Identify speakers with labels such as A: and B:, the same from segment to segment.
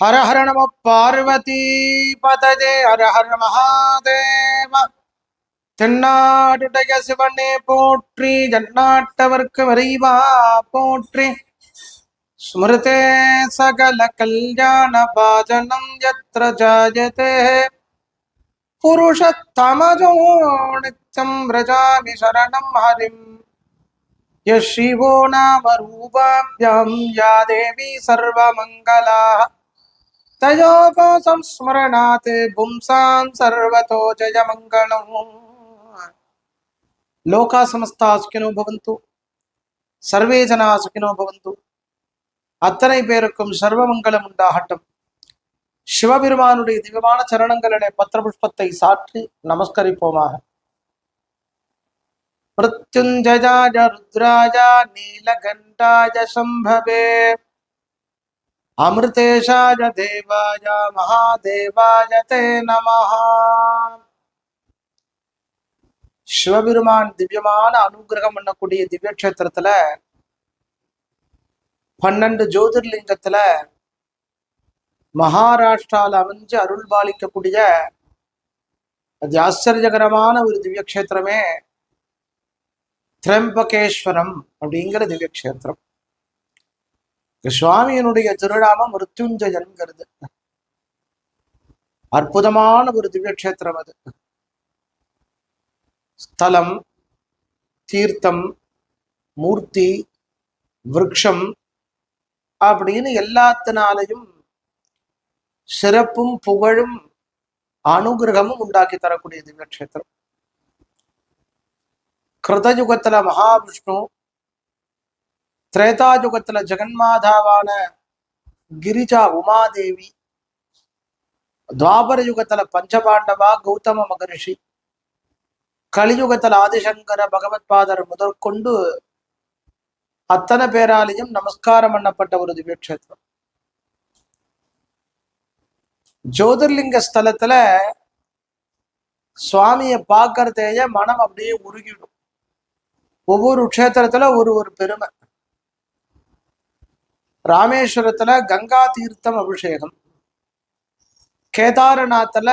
A: ஹர ஹர நம பார்வதி பததே ஹர ஹர மகாதேவ. தென்னாடுடைய சிவனே போற்றி ஜன்னாட்டவர்க்கு வரைவா போற்றி. ஸ்மிருதே சகல கல்யாண பாஜனம் யத்ர ஜாயதே. புருஷத்தமஜோ நித்தம் விரஜாமி சரணம் ஹரிம். யஷிவோ நாம ரூபாபியாம் யா தேவி சர்வமங்கலா தயோபாசம் ஸ்மரணாத் பும்சாம் சர்வதோ ஜயமங்கலம் லோகா சமஸ்தா சுகினோ பவந்து சர்வே ஜனா சுகினோ பவந்து அத்தனை பேருக்கும் சர்வமங்கலம் உண்டாகட்டும். சிவபெருமானுடைய திவ்யமான சரணங்களிலே பத்திரபுஷ்பத்தை சாற்றி நமஸ்கரிப்போமாக. மிருத்யுஞ்சயாய ருத்ராய நீலகண்டாய சம்பவே அமிர்தேஷாய தேவாய மகாதேவாய தே நமஹ சிவபெருமான் திவ்யமான அனுகிரகம் பண்ணக்கூடிய திவ்ய கஷேத்திரத்துல பன்னெண்டு ஜோதிர்லிங்கத்துல மகாராஷ்டிரால அமைஞ்சு அருள் பாலிக்கக்கூடிய அது ஆச்சரியகரமான ஒரு திவ்யக்ஷேத்திரமே திரம்பகேஸ்வரம் அப்படிங்கிற திவ்யக்ஷேத்திரம். சுவாமியினுடைய திருநாமம் மிருத்யுஞ்சயன்கிறது. அற்புதமான ஒரு திவ்யக்ஷேத்திரம் அது. ஸ்தலம் தீர்த்தம் மூர்த்தி விரக்ஷம் அப்படின்னு எல்லாத்தினாலையும் சிறப்பும் புகழும் அனுகிரகமும் உண்டாக்கி தரக்கூடிய திவ்யக்ஷேத்திரம். கிருதயுகத்துல மகாவிஷ்ணு திரேதாயுகத்துல ஜெகன்மாதாவான கிரிஜா உமாதேவி துவாபர யுகத்துல பஞ்சபாண்டவா கௌதம மகரிஷி கலியுகத்துல ஆதிசங்கர பகவத்பாதர் முதற்கொண்டு அத்தனை பேராலையும் நமஸ்காரம் பண்ணப்பட்ட ஒரு திவ்ய கஷேத்திரம். ஜோதிர்லிங்க ஸ்தலத்துல சுவாமியை பார்க்கறதேய மனம் அப்படியே உருகிடும். ஒவ்வொரு க்ஷேத்திரத்துல ஒரு ஒரு பெருமை. ராமேஸ்வரத்துல கங்கா தீர்த்தம் அபிஷேகம். கேதாரநாத்துல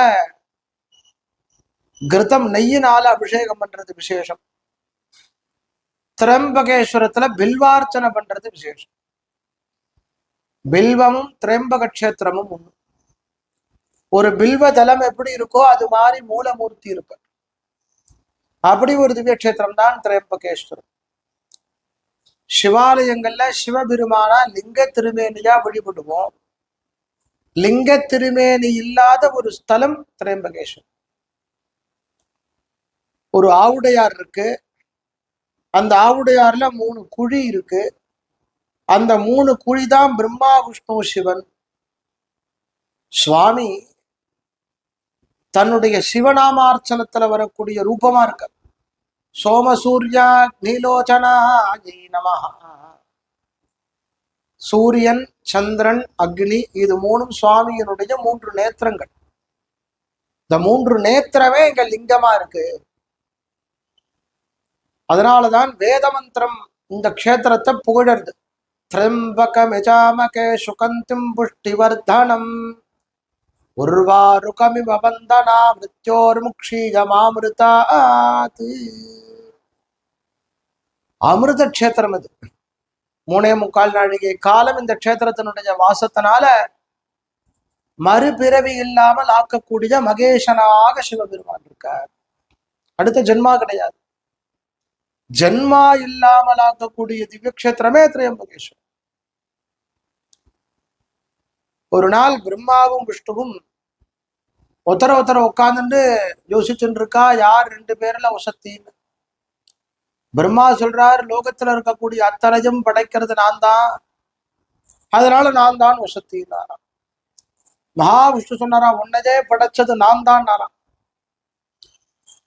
A: கிருத்தம் நெய்யினால அபிஷேகம் பண்றது விசேஷம். திரம்பகேஸ்வரத்துல பில்வார்ச்சனை பண்றது விசேஷம். பில்வமும் திரம்பக கஷேத்திரமும் ஒண்ணு ஒரு பில்வ தலம் எப்படி இருக்கோ அது மாதிரி மூலமூர்த்தி இருப்ப அப்படி ஒரு திவ்ய கஷேத்திரம் தான் திரம்பகேஸ்வரம். சிவாலயங்கள்ல சிவபெருமானா லிங்க திருமேனியா வழிபடுவோம். லிங்க திருமேனி இல்லாத ஒரு ஸ்தலம் திரையம்பகேஸ்வரம் ஒரு ஆவுடையார் இருக்கு. அந்த ஆவுடையார்ல மூணு குழி இருக்கு. அந்த மூணு குழி தான் பிரம்மா விஷ்ணு சிவன். சுவாமி தன்னுடைய சிவநாமார்ச்சனத்துல வரக்கூடிய ரூபமா இருக்கார். சோமசூர்யா நீலோச்சனா நமஹா. சூரியன் சந்திரன் அக்னி இது மூணும் சுவாமியினுடைய மூன்று நேத்திரங்கள். இந்த மூன்று நேத்திரமே இங்க லிங்கமா இருக்கு. அதனாலதான் வேத மந்திரம் இந்த க்ஷேத்திரத்தை புகழறது. திரம்பகமிஜாமகே சுகந்திம் புஷ்டிவர்தனம். உர்வாருகமிவ வந்தனா மிருத்யோர்முக்ஷீயமாமிருதாத் அமிர்த க்ஷேத்திரம் இது மூணே முக்கால் நாழிகை காலம் இந்த க்ஷேத்திரத்தினுடைய வாசத்தினால மறுபிறவி இல்லாமல் ஆக்கக்கூடிய மகேஷனாக சிவபெருமான் இருக்கார். அடுத்த ஜென்மா கிடையாது. ஜென்மா இல்லாமல் ஆக்கக்கூடிய திவ்யக்ஷேத்திரமே திரையம்பகேஸ்வரர். ஒரு நாள் பிரம்மாவும் விஷ்ணுவும் ஒத்தர ஒத்தர உட்காந்துட்டு யோசிச்சுட்டு இருக்கா யார் ரெண்டு பேர்ல உசத்தின்னு பிரம்மா சொல்றார் லோகத்துல இருக்கக்கூடிய அத்தனையும் படைக்கிறது நான் தான் அதனால நான் தான் வசத்தின்னாராம் மகாவிஷ்ணு சொன்னாரா உன்னதே படைச்சது நான் தான் நாராம்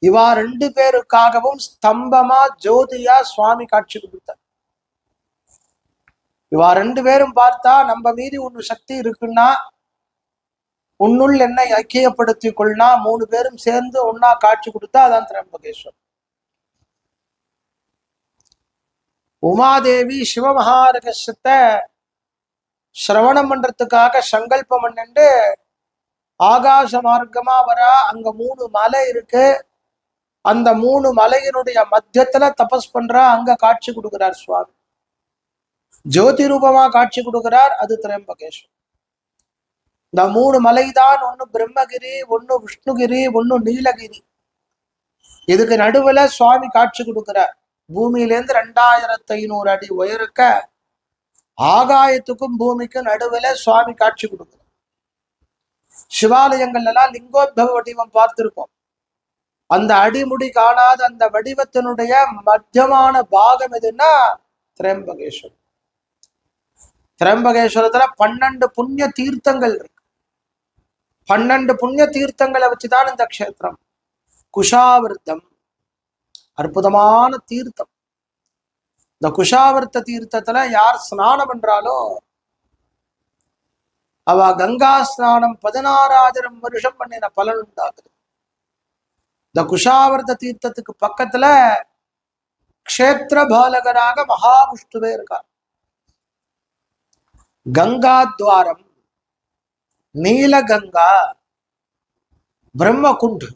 A: இவா ரெண்டு பேருக்காகவும் ஸ்தம்பமா ஜோதியா சுவாமி காட்சி கொடுத்தார். இவா ரெண்டு பேரும் பார்த்தா நம்ம மீதி ஒன்று சக்தி இருக்குன்னா உன்னுள் என்னை ஐக்கியப்படுத்திக் கொள்ளா மூணு பேரும் சேர்ந்து ஒன்னா காட்சி கொடுத்தா அதான் திரம்பகேஸ்வர் உமாதேவி சிவமகாரகசத்தை சிரவணம் பண்றதுக்காக சங்கல்பம் பண்ணிட்டு ஆகாச மார்க்கமா வரா அங்க மூணு மலை இருக்கு. அந்த மூணு மலையினுடைய மத்தியத்துல தபஸ் பண்றா அங்க காட்சி கொடுக்கிறார் சுவாமி. ஜோதி ரூபமா காட்சி கொடுக்கிறார் அது திரம்பகேஸ்வர் இந்த மூணு மலைதான் ஒண்ணு பிரம்மகிரி ஒன்னு விஷ்ணுகிரி ஒன்னு நீலகிரி. இதுக்கு நடுவுல சுவாமி காட்சி கொடுக்கிறார். பூமியிலேருந்து ரெண்டாயிரத்தி ஐநூறு அடி உயருக்க ஆகாயத்துக்கும் பூமிக்கும் நடுவுல சுவாமி காட்சி கொடுக்குது. சிவாலயங்கள்ல எல்லாம் லிங்கோத்பவ வடிவம் பார்த்திருப்போம். அந்த அடிமுடி காணாத அந்த வடிவத்தினுடைய மத்தியமான பாகம் எதுன்னா திரம்பகேஸ்வரம். திரம்பகேஸ்வரத்துல பன்னெண்டு புண்ணிய தீர்த்தங்கள் இருக்கு. பன்னெண்டு புண்ணிய தீர்த்தங்களை வச்சுதான் இந்த க்ஷேத்திரம். குஷாவிருத்தம் அற்புதமான தீர்த்தம். இந்த குஷாவர்த்த தீர்த்தத்துல யார் ஸ்நானம் பண்றாலோ அவ கங்கா ஸ்நானம் பதினாறாயிரம் வருஷம் பண்ணின பலன் உண்டாகுது. இந்த குஷாவர்த்த தீர்த்தத்துக்கு பக்கத்துல க்ஷேத்திர பாலகராக மகாவிஷ்ணுவே இருக்கார். கங்கா துவாரம் நீலகங்கா பிரம்மகுண்டு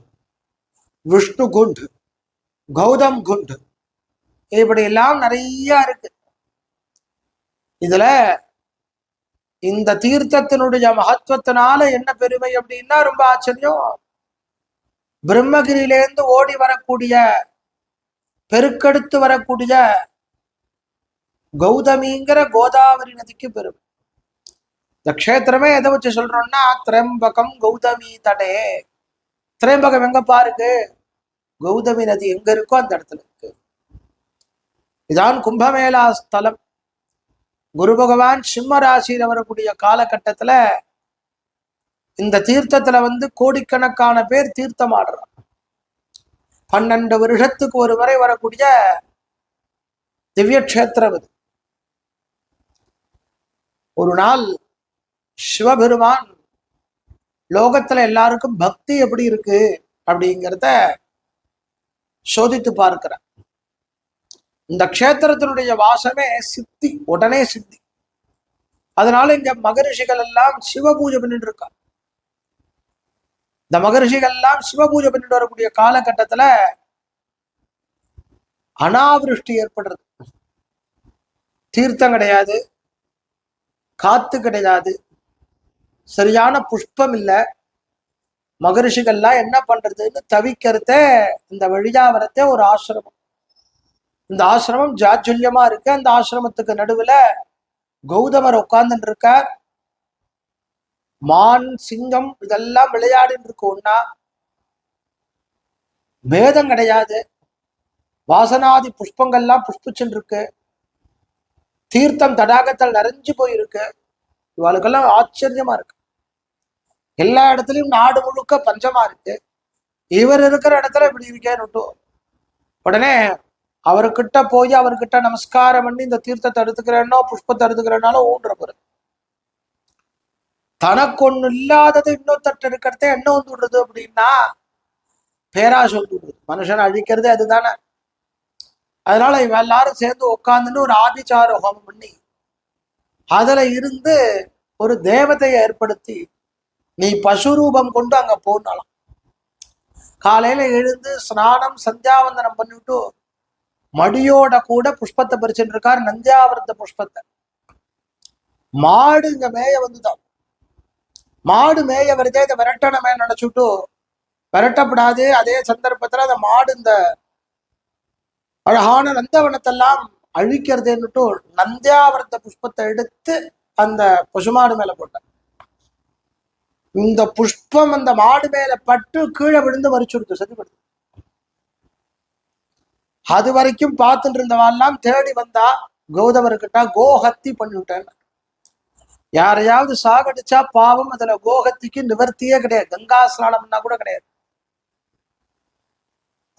A: விஷ்ணு குண்ட் கௌதம் குண்டு. இப்படியெல்லாம் நிறைய இருக்கு. இதுல இந்த தீர்த்தத்தினுடைய மகத்துவத்தினால என்ன பெருமை அப்படின்னா ரொம்ப ஆச்சரியம். பிரம்மகிரியிலேருந்து ஓடி வரக்கூடிய பெருக்கெடுத்து வரக்கூடிய கௌதமிங்கிற கோதாவரி நதிக்கு பெருமை. இந்த க்ஷேத்திரமே எதை வச்சு சொல்றோம்னா திரம்பகம் கௌதமி தடே. திரம்பகம் எங்க பாருக்கு? கௌதமி நதி எங்க இருக்கோ அந்த இடத்துல இருக்கு. இதான் கும்பமேளா ஸ்தலம். குரு பகவான் சிம்ம ராசியில வரக்கூடிய காலகட்டத்துல இந்த தீர்த்தத்துல வந்து கோடிக்கணக்கான பேர் தீர்த்தம் ஆடுறான் பன்னெண்டு வருஷத்துக்கு ஒரு வரை வரக்கூடிய திவ்ய கஷேத்திரம் இது. ஒரு நாள் சிவபெருமான் லோகத்துல எல்லாருக்கும் பக்தி எப்படி இருக்கு? அப்படிங்கிறத சோதித்து பார்க்கிறார். இந்த க்ஷேத்திரத்தினுடைய வாசமே சித்தி உடனே சித்தி. அதனால இங்க மகரிஷிகள் எல்லாம் சிவ பூஜை பண்ணிட்டு இருக்கா இந்த மகரிஷிகள் எல்லாம் சிவ பூஜை பண்ணிட்டு வரக்கூடிய காலகட்டத்துல அனாவிருஷ்டி ஏற்படுறது. தீர்த்தம் கிடையாது காத்து கிடையாது சரியான புஷ்பம் இல்லை மகரிஷிகள்லாம் என்ன பண்றதுன்னு தவிக்கிறத இந்த வழியாவரத்தே ஒரு ஆசிரமம். இந்த ஆசிரமம் ஜாஜுல்யமா இருக்கு. அந்த ஆசிரமத்துக்கு நடுவுல கௌதமர் உட்கார்ந்துட்டு இருக்கார். மான் சிங்கம் இதெல்லாம் விளையாடின்னு இருக்கு ஒன்னா பேதம் கிடையாது. வாசனாதி புஷ்பங்கள்லாம் புஷ்பிச்சுட்டு இருக்கு. தீர்த்தம் தடாகத்தில் நிறைஞ்சு போயிருக்கு. இவளுக்கெல்லாம் ஆச்சரியமா இருக்கு. எல்லா இடத்துலயும் நாடு முழுக்க பஞ்சமா இருக்கு. இவர் இருக்கிற இடத்துல இப்படி இருக்கேன்னு உடனே அவர்கிட்ட போய் அவர்கிட்ட நமஸ்காரம் பண்ணி இந்த தீர்த்தத்தை எடுத்துக்கிறேனோ புஷ்பத்தை எடுத்துக்கிறேனாலும் ஊன்ற போற தனக்கு ஒண்ணு இல்லாதது இன்னொருத்தட்டு இருக்கிறதே என்ன வந்து விடுறது அப்படின்னா பேராசை வந்து விடுறது. மனுஷன் அழிக்கிறதே அதுதானே. அதனால இவ எல்லாரும் சேர்ந்து உட்காந்துன்னு ஒரு ஆபிச்சார ஹோமம் பண்ணி அதுல இருந்து ஒரு தேவதையை ஏற்படுத்தி நீ பசுரூபம் கொண்டு அங்க போனாலாம் காலையில எழுந்து ஸ்நானம் சந்தியாவந்தனம் பண்ணிவிட்டு மடியோட கூட புஷ்பத்தை பறிச்சுட்டு இருக்காரு நந்தியாவிரத புஷ்பத்தை. மாடு இங்க மேய வந்துதான். மாடு மேய வருதே இதை விரட்டணமே நினைச்சுட்டு விரட்டப்படாது. அதே சந்தர்ப்பத்துல அந்த மாடு இந்த அழகான நந்தவனத்தெல்லாம் அழிக்கிறதுன்னுட்டு நந்தியாவிரத புஷ்பத்தை எடுத்து அந்த பசுமாடு மேல போட்டார். இந்த புஷ்பம் அந்த மாடு மேல பட்டு கீழே விழுந்து மறிச்சுடுத்து சதிப்படுத்து அது வரைக்கும் பார்த்துட்டு இருந்தவாள்லாம் தேடி வந்தா கௌதமர்கிட்ட கோஹத்தி பண்ணிவிட்டேன் யாரையாவது சாகடிச்சா பாவம் அதுல கோஹத்திக்கு நிவர்த்தியே கிடையாது. கங்கா ஸ்நானம்னா கூட கிடையாது.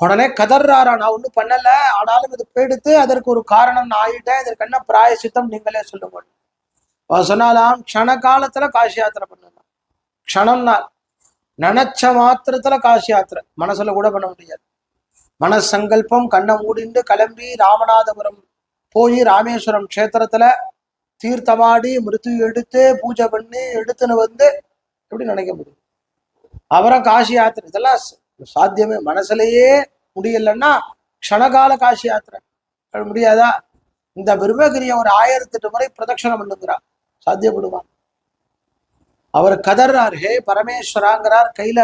A: உடனே கதர்றாரா நான் ஒண்ணும் பண்ணல ஆனாலும் இது போயிடுத்து அதற்கு ஒரு காரணம் நான் ஆயிட்டேன் இதற்கு என்ன பிராயசித்தம் நீங்களே சொல்லுங்க. அவ சொன்னாலாம் க்ஷண காலத்துல காசி யாத்திரை பண்ணு பண்ணலாம் க்ஷணம்னா நினைச்ச மாத்திரத்துல காசி யாத்திரை. மனசுல கூட பண்ண முடியாது. மனசங்கல்பம் கண்ணை மூடிண்டு கிளம்பி ராமநாதபுரம் போய் ராமேஸ்வரம் க்ஷேத்திரத்துல தீர்த்தமாடி மிருத்து எடுத்து பூஜை பண்ணி எடுத்துன்னு வந்து எப்படி நினைக்க முடியும்? அவரை காசி யாத்திரை. இதெல்லாம் சாத்தியமே. மனசுலயே முடியலன்னா க்ஷணகால காசி யாத்திரை. முடியாதா? இந்த பிரம்மகிரியை ஒரு ஆயிரத்தி எட்டு முறை பிரதட்சணம் பண்ணுங்கிறா சாத்தியப்படுவான் அவர் கதர்றார். ஹே பரமேஸ்வராங்கிறார். கையில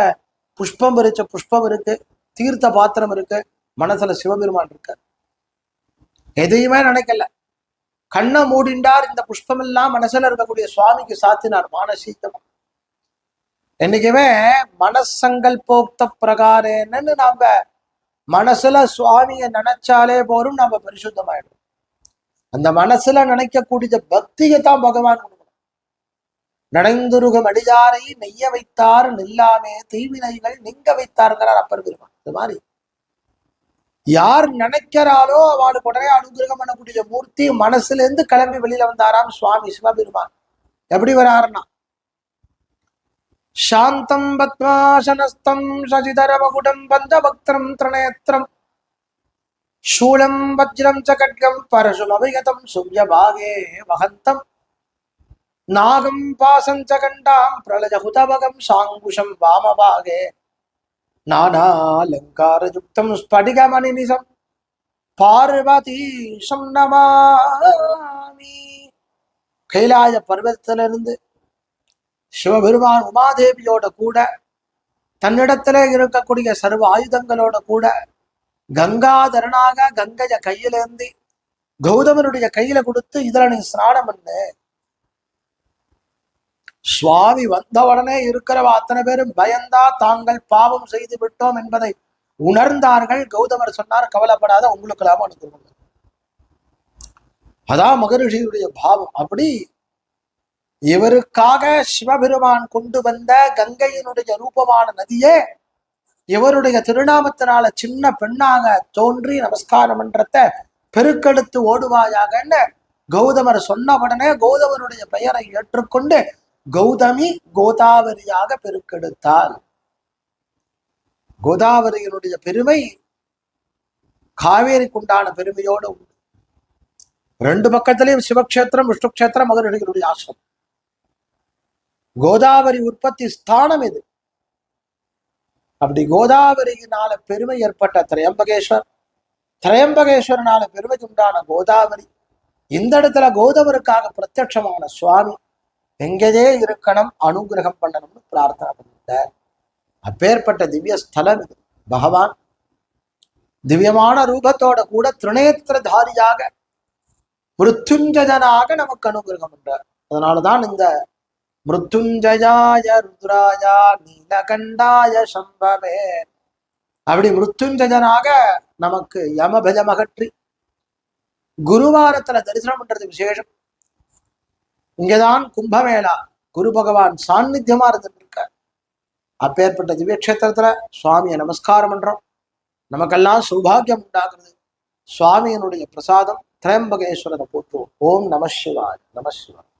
A: புஷ்பம் இருச்ச புஷ்பம் இருக்கு. தீர்த்த பாத்திரம் இருக்கு. மனசுல சிவபெருமான் இருக்க எதையுமே நினைக்கல. கண்ணை மூடிண்டார். இந்த புஷ்பம் எல்லாம் மனசுல இருக்கக்கூடிய சுவாமிக்கு சாத்தினார். மானசீகமா. என்னைக்குமே மனசங்கல்போக்த பிரகாரேன்னு நாம மனசுல சுவாமியை நினைச்சாலே போரும் நம்ம பரிசுத்தமாயிடும் அந்த மனசுல நினைக்கக்கூடிய பக்தியை தான் பகவான் நடைந்துருக மடியாரை நெய்ய வைத்தார் நில்லாமே தீவினைகள் நீங்க வைத்தாருங்கிறார் அப்பர் பெருமான். இது மாதிரி. யார் நினைக்கிறாளோ அவளுக்கு உடனே அனுகிரகம் பண்ணக்கூடிய மூர்த்தி மனசுல இருந்து கிளம்பி வெளியில வந்தாராம் சுவாமி சிவபெருமான். எப்படி வராருன்னா சாந்தம் பத்மாசனஸ்தம் சசிதர பகுடம் பஞ்சபக்திரம் திரணேத்திரம் சூலம் வஜ்ரம் ச கட்கம் பரசுமவிகதம் சுவ்யபாகே மகந்தம் நாகம் பாசஞ்ச கண்டாம் பிரளயஹுதவகம் சாங்குஷம் வாமபாகே நானாலங்காரயுக்தம் ஸ்படிகமணிநிசம் பார்வதீஷம் நமாமி. கைலாய பர்வத்திலிருந்து சிவபெருமான் உமாதேவியோட கூட தன்னிடத்துல இருக்கக்கூடிய சர்வ ஆயுதங்களோட கூட கங்காதரனாக கங்கைய கையிலேந்தி கௌதமனுடைய கையில கொடுத்து இதுல நீ ஸ்நானம் பண்ணு. சுவாமி வந்தவுடனே இருக்கிறவ அத்தனை பேரும் பயந்தா தாங்கள் பாவம் செய்து விட்டோம் என்பதை உணர்ந்தார்கள். கௌதமர் சொன்னார் கவலைப்படாத உங்களுக்கு லாபம் அனுப்புவாங்க அதான் மகரிஷியுடைய பாவம். அப்படி இவருக்காக சிவபெருமான் கொண்டு வந்த கங்கையினுடைய ரூபமான நதியே இவருடைய திருநாமத்தினால சின்ன பெண்ணாக தோன்றி நமஸ்கார மன்றத்தை பெருக்கெடுத்து ஓடுவாயாகன்னு கௌதமர் சொன்ன உடனே கௌதமனுடைய பெயரை ஏற்றுக்கொண்டு கௌதமி கோதாவரியாக பெருக்கெடுத்தாள். கோதாவரியினுடைய பெருமை காவேரிக்குண்டான பெருமையோடு உண்டு. ரெண்டு பக்கத்திலையும் சிவக்ஷேத்திரம் விஷ்ணுக்ஷேத்திரம் மகரிஷிகளுடைய ஆசிரம் கோதாவரி உற்பத்தி ஸ்தானம் இது. அப்படி கோதாவரியினால பெருமை ஏற்பட்ட திரையம்பகேஸ்வர் திரையம்பகேஸ்வரனால பெருமை உண்டான கோதாவரி இந்த இடத்துல கோதவருக்காக பிரத்யட்சமான சுவாமி எங்கேயே இருக்கணும் அனுகிரகம் பண்ணணும்னு பிரார்த்தனை பண்ணிட்டார் அப்பேற்பட்ட திவ்ய ஸ்தலம் இது பகவான் திவ்யமான ரூபத்தோட கூட திருநேத்திரதாரியாக மிருத்துஞ்சஜனாக நமக்கு அனுகிரகம் பண்றார். அதனாலதான் இந்த மிருத்துஞ்சயாய ருத்ராயா நீலகண்டாய சம்பவே அப்படி மிருத்துஞ்சஜனாக நமக்கு யமபஜமகற்றி குருவாரத்துல தரிசனம் பண்றது விசேஷம். இங்கதான் கும்பமேளா. குரு பகவான் சாநித்தியமா இருந்துட்டு இருக்கார் அப்பேற்பட்ட திவ்ய கஷேத்திரத்துல சுவாமியை நமஸ்காரம் பண்றோம். நமக்கெல்லாம் சௌபாகியம் உண்டாகிறது. சுவாமியினுடைய பிரசாதம் திரையம்பகேஸ்வரனை போற்றுவோம். ஓம் நம சிவாய் நம சிவாய்.